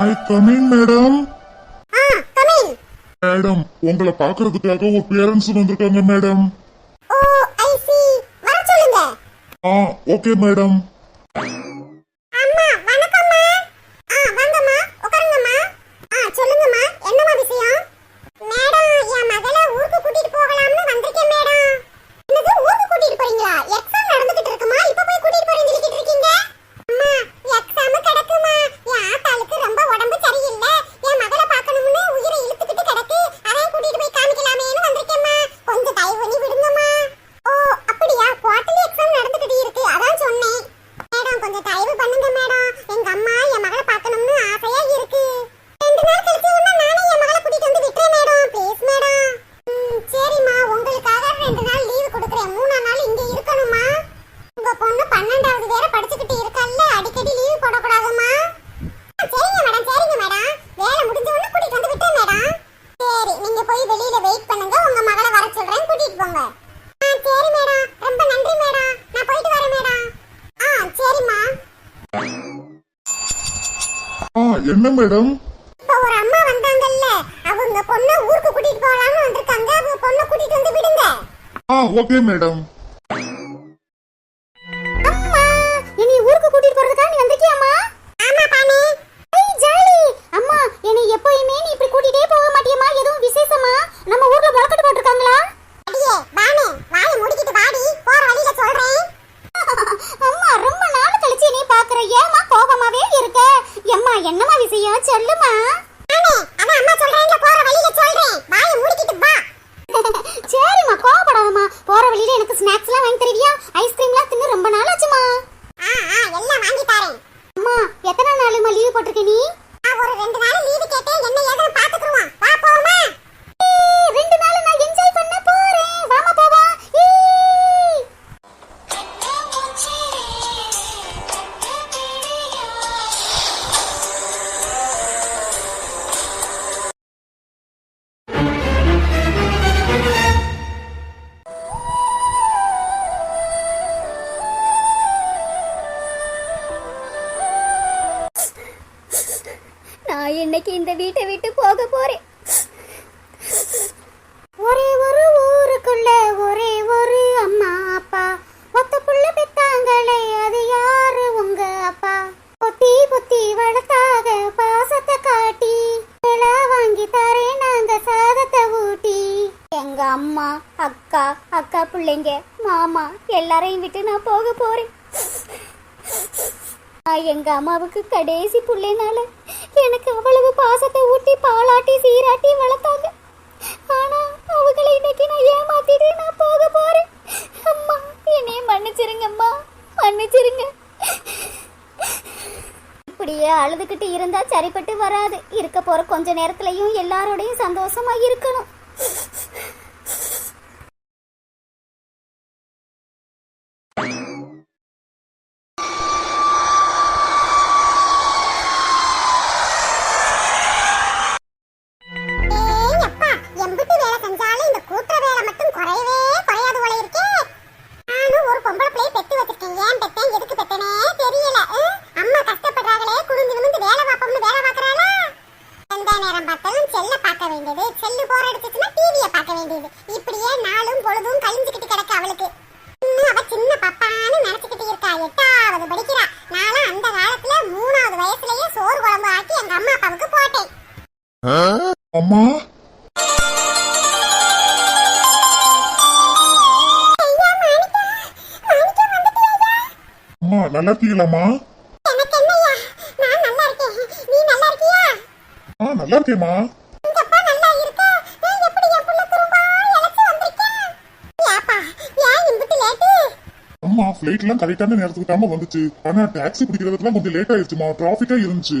ஐ இன் madam madam உங்களை பாக்குறதுக்காக ஒரு பேரண்ட்ஸ் வந்திருக்காங்க மேடம் ஓ ஐ சீ வர சொல்லுங்க. ஆ ஓகே மேடம் என்ன மேடம் ஒரு அம்மா வந்தாங்கல்ல அவங்க பொண்ண ஊருக்கு கூட்டிட்டு போலாம்னு வந்திருக்காங்க. அவங்க பொண்ண கூட்டிட்டு வந்து விடுங்க. ஆ என்னை ஊருக்கு கூட்டிட்டு போறதுக்காக நீ வந்திருக்கியாமா ஆமா பானி. அம்மா என்னை எப்பயுமே இப்படி கூட்டிட்டே போக மாட்டியம்மா. எதுவும் விசேஷமா? நம்ம ஊர்ல முளக்கட்டு போட்டுருக்காங்களா? அடியே பானு வாயை முடிக்கிட்டு வாடி. போற வழியில சொல்றேன். ரொம்ப நாள் கழிச்சு நீ பாக்குற ஏமா கோபமாவே இருக்க? எம்மா என்னமா செல்லுமா எல்லாரையும் விட்டு நான் போக போறேன். எங்க அம்மாவுக்கு கடைசி பிள்ளைனால எனக்கு அவ்வளவு பாசத்தை ஊட்டி பாலாட்டி சீராட்டி வளர்த்தாங்க. ஆனா அவங்களை இன்னைக்கு நான் ஏமாத்திட்டு நான் போக போறேன். அம்மா என்ன மன்னிச்சிருங்க அம்மா மன்னிச்சிருங்க. இப்படியே அழுதுகிட்டு இருந்தா சரிப்பட்டு வராது. இருக்க போற கொஞ்ச நேரத்துலயும் எல்லாரோடையும் சந்தோஷமா இருக்கணும். அம்மா? அம்மா நல்லா இருக்கீங்களாம்மா? ஆ நல்லா இருக்கேம்மா. அம்மா ஃப்ளைட்லாம் கரெக்டான நேரத்துக்கு வந்துச்சு. ஆனா டாக்ஸி பிடிக்கிறதுக்குலாம் கொஞ்சம் லேட் ஆயிருச்சுமா டிராஃபிக்கா இருந்துச்சு.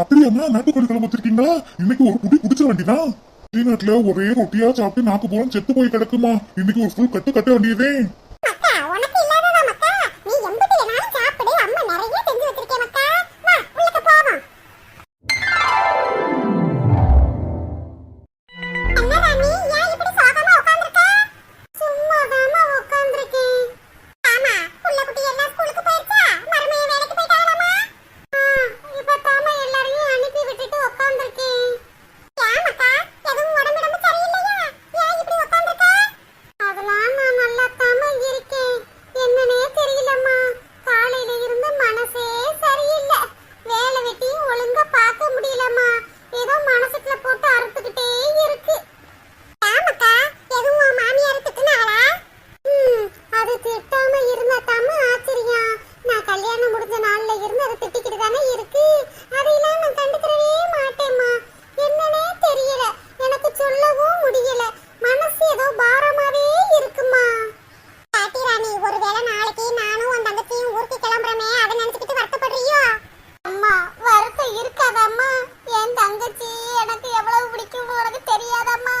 அப்படியாம்மா நாட்டுக்கோழி குழம்பு வச்சிருக்கீங்களா? இன்னைக்கு ஒரு குடி குடிச்ச வேண்டியதான் வெளிநாட்டுல ஒரே ரொட்டியா சாப்பிட்டு நாக்கு போலும் செத்து போய் கிடக்குமா? இன்னைக்கு ஒரு ஃபுல் கட்டு கட்ட வேண்டியதே. தங்கச்சி எனக்கு எவ்வளவு பிடிக்கும் உனக்கு தெரியாதம்மா.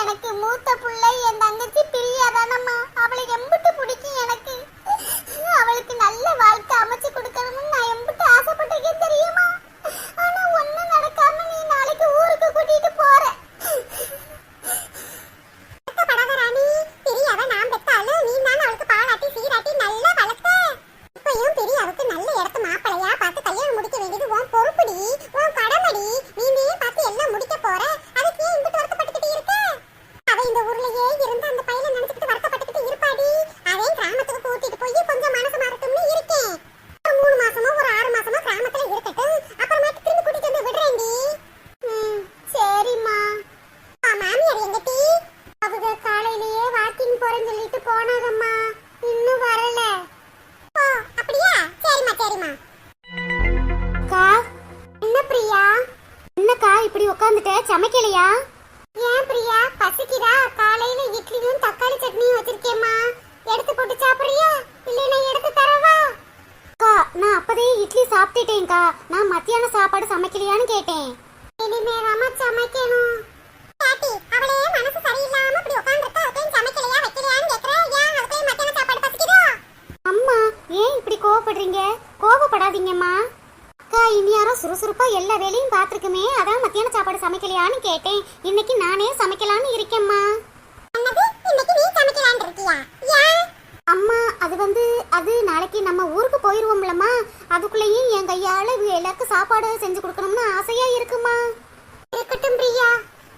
எனக்கு மூத்த பிள்ளை என் தங்கச்சி பிரியாதானம்மா. அவளை எம்பிட்டு பிடிக்கும் உட்காந்துட்ட சமைக்கலையா? ஏன் பிரியா? பசிக்குதா? காலையில இட்லியும் தக்காளி சட்னியும் வச்சிருக்கேம்மா. எடுத்து போட்டு சாப்பிடுறியா? இல்லைன்னா எடுத்து தரவா? அக்கா நான் அப்பதே இட்லி சாப்பிட்டுட்டேன்க்கா. நான் மத்தியான சாப்பாடு சமைக்கலையான்னு கேட்டேன். இனிமேதாம்மா சமைக்கணும். பாட்டி அவளே மனசு சரியில்லாம இப்படி உட்கார்ந்திருக்கா அதுக்கு சமைக்கலையா வைக்கலையான்னு கேக்குற. ஏன் மத்தியான சாப்பாடு பசிக்குதோ? அம்மா ஏன் இப்படி கோவப்படுறீங்க? கோவப்படாதீங்கம்மா. அக்கா இனியாரும் சுறுசுறுப்பா எல்லா வேலையும் பார்த்துருக்குமே. அதான் மத்தியான சாப்பாடு சமைக்கலையான்னு கேட்டேன். இன்னைக்கு நானே சமைக்கலான்னு இருக்கேம்மா. அம்மா அது வந்து அது நாளைக்கு நம்ம ஊருக்கு போயிருவோம்லம்மா. அதுக்குள்ளேயும் என் கையால எல்லாருக்கும் சாப்பாடு செஞ்சு கொடுக்கணும்னு ஆசையா இருக்குமா? இருக்கட்டும் பிரியா.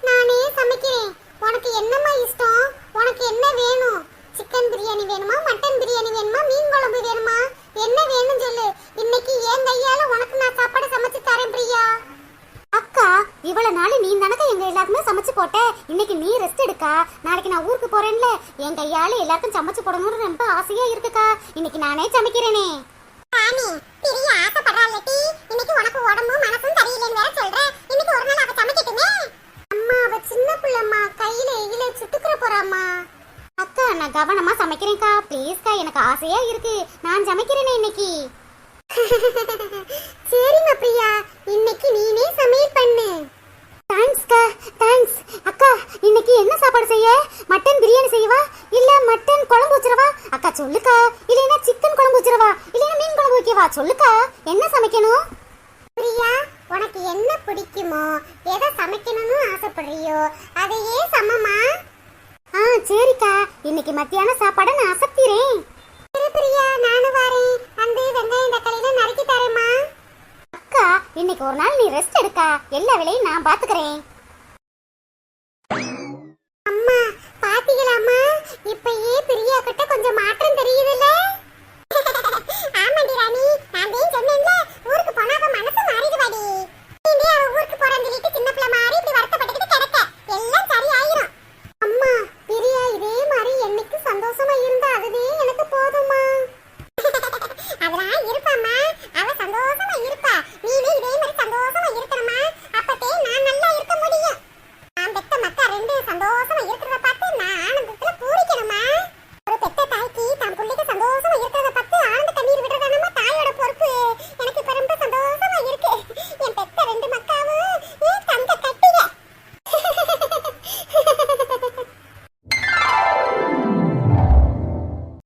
நானே சமைக்கிறேன். உனக்கு என்னம்மா இஷ்டம்? உனக்கு என்ன வேணும்? சிக்கன் பிரியாணி வேணுமா? மட்டன் பிரியாணி வேணுமா? மீன் குழம்பு வேணுமா? என்ன வேணும் சொல்லு இன்னைக்கு என் கையால உனக்கு நான் சாப்பாடு சமைச்சு தரேன் பிரியா அக்கா இவ்வளவு நாள் நீ தானக்கா எங்க எல்லாருக்குமே சமைச்சு போட்ட இன்னைக்கு நீ ரெஸ்ட் எடுக்கா. நாளைக்கு நான் ஊருக்கு போறேன்ல. என் கையால எல்லாருக்கும் சமைச்சு போடணும்னு ரொம்ப ஆசையா இருக்குக்கா. இன்னைக்கு நானே சமைக்கிறேனே. சாமி பிரியா இன்னைக்கு உனக்கு உடம்பும் மனசும் சரியில்லைன்னு வேற சொல்ற. இன்னைக்கு ஒரு நாள் அவ சமைக்கட்டுமே? அம்மா அவ சின்ன பிள்ளைம்மா. கையில இகில சுட்டுக்கிற போறாம்மா. அக்கா நான் கவனமா சமைக்கிறேன்க்கா. ப்ளீஸ்க்கா எனக்கு ஆசையா இருக்கு. நான் சமைக்கிறேனே இன்னைக்கு. சரிம்மா பிரியா இன்னைக்கு நீனே சமையல் பண்ணு தேங்க்ஸ்க்கா தேங்க்ஸ் அக்கா இன்னைக்கு என்ன சாப்பாடு செய்ய மட்டன் பிரியாணி செய்யவா இல்ல மட்டன் குழம்பு வச்சிரவா அக்கா சொல்லுக்கா இல்லைன்னா சிக்கன் குழம்பு வச்சிரவா இல்லைன்னா மீன் குழம்பு வைக்கவா சொல்லுக்கா என்ன சமைக்கணும் பிரியா உனக்கு என்ன பிடிக்குமோ எதை சமைக்கணும்னு ஆசைப்படுறியோ அதையே சமமா ஆ சரிக்கா இன்னைக்கு மத்தியான சாப்பாடை நான் அசத்திறேன் சரி பிரியா நானும் வரேன் அந்த வெங்காயம் தக்காளியில நறுக்கி தரேம்மா அக்கா இன்னைக்கு ஒரு நாள் நீ ரெஸ்ட் எடுக்கா. எல்லா வேலையும் நான் பாத்துக்கிறேன்.